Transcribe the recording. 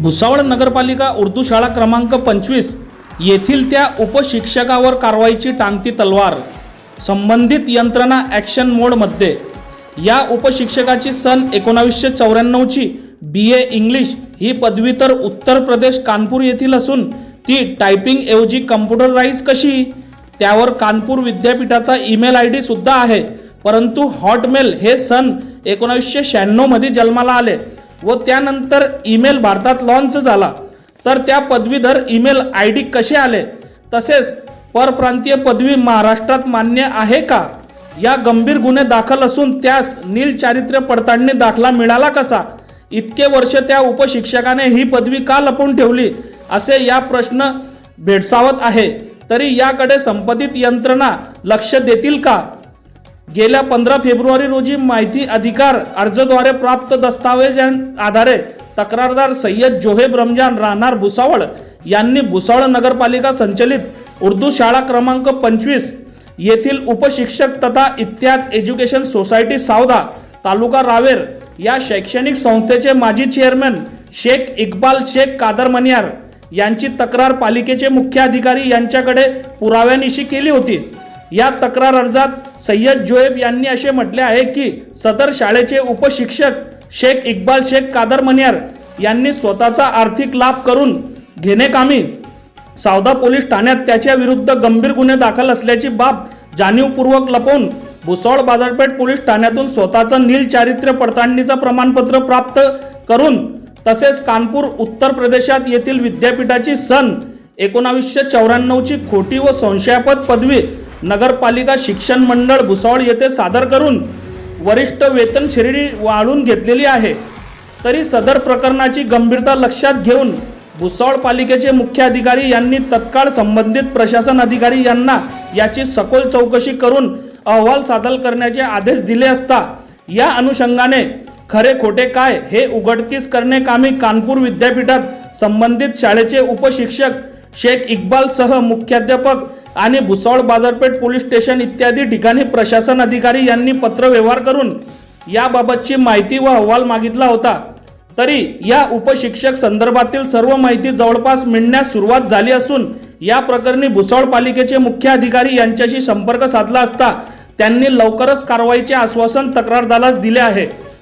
भुसावळ नगरपालिका उर्दू शाळा क्रमांक पंचवीस येथील त्या उपशिक्षकावर कारवाईची टांगती तलवार. संबंधित यंत्रणा ॲक्शन मोडमध्ये. या उपशिक्षकाची सन एकोणावीसशे चौऱ्याण्णवची. बी. ए. इंग्लिश ही पदवी तर उत्तर प्रदेश कानपूर येथील असून ती टायपिंगऐवजी कम्प्युटराईज कशी? त्यावर कानपूर विद्यापीठाचा ईमेल आय डी सुद्धा आहे. परंतु हॉटमेल हे सन एकोणावीसशे शहाण्णवमध्ये जन्माला आले. व त्यानंतर ईमेल भारतात लॉन्च झाला. तर त्या पदवीधर ईमेल आय डी कसे आले? तसेच परप्रांतीय पदवी महाराष्ट्रात मान्य आहे का? या गंभीर गुन्हे दाखल असून त्यास नील चारित्र्य पडताळणी दाखला मिळाला कसा? इतके वर्ष त्या उपशिक्षकाने ही पदवी का लपवून ठेवली? असे या प्रश्न भेडसावत आहे. तरी याकडे संबंधित यंत्रणा लक्ष देतील का? गेल्या पंधरा फेब्रुवारी रोजी माहिती अधिकार अर्जद्वारे प्राप्त दस्तावेज आधारे तक्रारदार सय्यद जोहेब रमजान राहणार भुसावळ यांनी भुसावळ नगरपालिका संचलित उर्दू शाळा क्रमांक पंचवीस येथील उपशिक्षक तथा इत्याद एज्युकेशन सोसायटी सावदा तालुका रावेर या शैक्षणिक संस्थेचे माजी चेअरमॅन शेख इक्बाल शेख कादर मनियार यांची तक्रार पालिकेचे मुख्य अधिकारी यांच्याकडे पुराव्यानिशी केली होती. या तक्रार अर्जात सय्यद जोएब यांनी असे म्हटले आहे की सदर शाळेचे उपशिक्षक शेख इक्बाल शेख कादर मनियार यांनी स्वतःचा आर्थिक लाभ करून घेणेकामी सावदा पोलीस ठाण्यात त्याच्या विरुद्ध गंभीर गुन्हे दाखल असल्याची बाब जाणीवपूर्वक लपवून भुसावळ बाजारपेठ पोलीस ठाण्यातून स्वतःचं नील चारित्र्य पडताळणीचं प्रमाणपत्र प्राप्त करून तसेच कानपूर उत्तर प्रदेशात येथील विद्यापीठाची सन एकोणावीसशे चौऱ्याण्णवची खोटी व संशयापद पदवी नगरपालिका शिक्षण मंडळ भुसावळ येथे सादर करून वरिष्ठ वेतन श्रेणी वाढून घेतलेली आहे. तरी सदर प्रकरणाची गंभीरता लक्षात घेऊन भुसावळ पालिकेचे मुख्य अधिकारी यांनी तत्काळ संबंधित प्रशासन अधिकारी यांना याची सखोल चौकशी करून अहवाल सादर करण्याचे आदेश दिले असता या अनुषंगाने खरे खोटे काय हे उघडकीस करणे कामी कानपूर विद्यापीठात संबंधित शाळेचे उपशिक्षक शेख इक्बालसह मुख्याध्यापक आणि भुसावळ बाजारपेठ पोलीस स्टेशन इत्यादी ठिकाणी प्रशासन अधिकारी यांनी पत्रव्यवहार करून याबाबतची माहिती व अहवाल मागितला होता. तरी या उपशिक्षक संदर्भातील सर्व माहिती जवळपास मिळण्यास सुरुवात झाली असून या प्रकरणी भुसावळ पालिकेचे मुख्य अधिकारी यांच्याशी संपर्क साधला असता त्यांनी लवकरच कारवाईचे आश्वासन तक्रारदारास दिले आहे.